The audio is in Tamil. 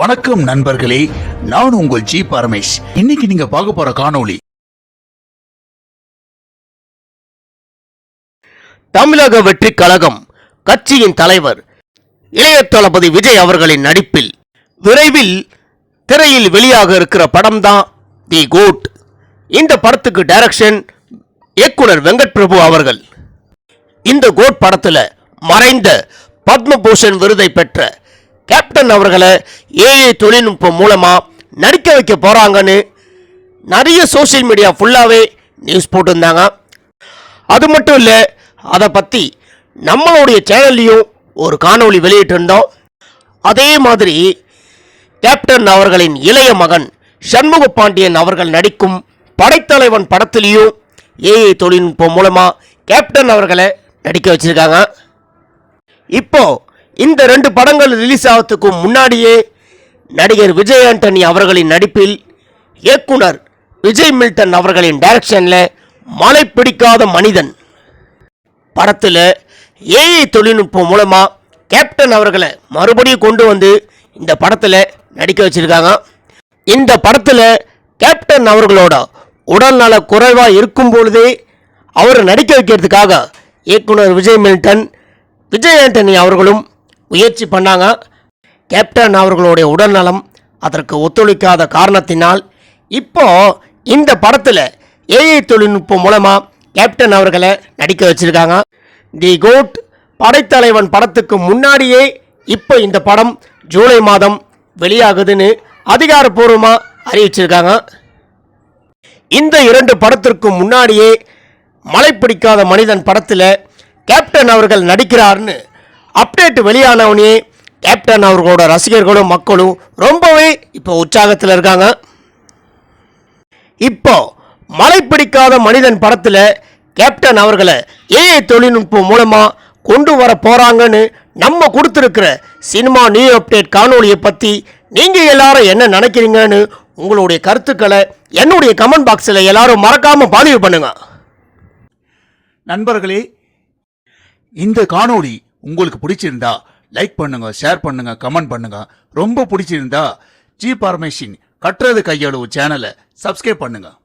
வணக்கம் நண்பர்களே நான் உங்கள் ஜி பரமேஷ். இன்னைக்கு நீங்க பார்க்க போற காணொளி. தமிழக வெற்றி கழகம் கட்சியின் தலைவர் இளைய தளபதி விஜய் அவர்களின் நடிப்பில் விரைவில் திரையில் வெளியாக இருக்கிற படம் தான் தி கோட். இந்த படத்துக்கு டைரக்ஷன் இயக்குனர் வெங்கட் பிரபு அவர்கள். இந்த கோட் படத்துல மறைந்த பத்மபூஷன் விருதை பெற்ற கேப்டன் அவர்களை ஏஐ தொழில்நுட்பம் மூலமாக நடிக்க வைக்க போகிறாங்கன்னு நிறைய சோஷியல் மீடியா ஃபுல்லாகவே நியூஸ் போட்டிருந்தாங்க. அது மட்டும் இல்லை அதை பற்றி நம்மளுடைய சேனல்லையும் ஒரு காணொளி வெளியிட்டிருந்தோம். அதே மாதிரி கேப்டன் அவர்களின் இளைய மகன் சண்முக பாண்டியன் அவர்கள் நடிக்கும் படைத்தலைவன் படத்திலையும் ஏஐ தொழில்நுட்பம் மூலமாக கேப்டன் அவர்களை நடிக்க வச்சுருக்காங்க. இப்போ இந்த ரெண்டு படங்கள் ரிலீஸ் ஆகிறதுக்கு முன்னாடியே நடிகர் விஜய் ஆண்டனி அவர்களின் நடிப்பில் இயக்குனர் விஜய் மில்டன் அவர்களின் டைரக்ஷனில் மழை பிடிக்காத மனிதன். படத்தில் ஏஐ தொழில்நுட்பம் மூலமாக கேப்டன் அவர்களை மறுபடியும் கொண்டு வந்து இந்த படத்தில் நடிக்க வச்சிருக்காங்க. இந்த படத்தில் கேப்டன் அவர்களோட உடல்நல குறைவாக இருக்கும் பொழுதே அவரை நடிக்க வைக்கிறதுக்காக இயக்குனர் விஜய் மில்டன் விஜய் ஆண்டனி அவர்களும் முயற்சி பண்ணாங்க. கேப்டன் அவர்களுடைய உடல்நலம் அதற்கு ஒத்துழைக்காத காரணத்தினால் இப்போ இந்த படத்தில் ஏஐ தொழில்நுட்பம் மூலமாக கேப்டன் அவர்களை நடிக்க வச்சுருக்காங்க. தி கோட் படைத்தலைவன் படத்துக்கு முன்னாடியே இப்போ இந்த படம் ஜூலை மாதம் வெளியாகுதுன்னு அதிகாரப்பூர்வமாக அறிவிச்சிருக்காங்க. இந்த இரண்டு படத்திற்கு முன்னாடியே மழை பிடிக்காத மனிதன் படத்தில் கேப்டன் அவர்கள் நடிக்கிறார்னு அப்டேட் வெளியானவனே கேப்டன் அவர்களோட ரசிகர்களும் மக்களும் ரொம்பவே இப்போ உற்சாகத்தில் இருக்காங்க. இப்போ மழை பிடிக்காத மனிதன் படத்தில் கேப்டன் அவர்களை ஏஐ தொழில்நுட்பம் மூலமாக கொண்டு வர போகிறாங்கன்னு நம்ம கொடுத்துருக்கிற சினிமா நியூ அப்டேட் காணொலியை பற்றி நீங்கள் எல்லாரும் என்ன நினைக்கிறீங்கன்னு உங்களுடைய கருத்துக்களை என்னுடைய கமெண்ட் பாக்ஸில் எல்லாரும் மறக்காமல் பதிவு பண்ணுங்கள் நண்பர்களே இந்த காணொளி உங்களுக்கு பிடிச்சிருந்தா லைக் பண்ணுங்க ஷேர் பண்ணுங்க கமெண்ட் பண்ணுங்க. ரொம்ப பிடிச்சிருந்தா ஜி பார்மேஷின் கட்டுறது கையளவு சேனலை சப்ஸ்கிரைப் பண்ணுங்கள்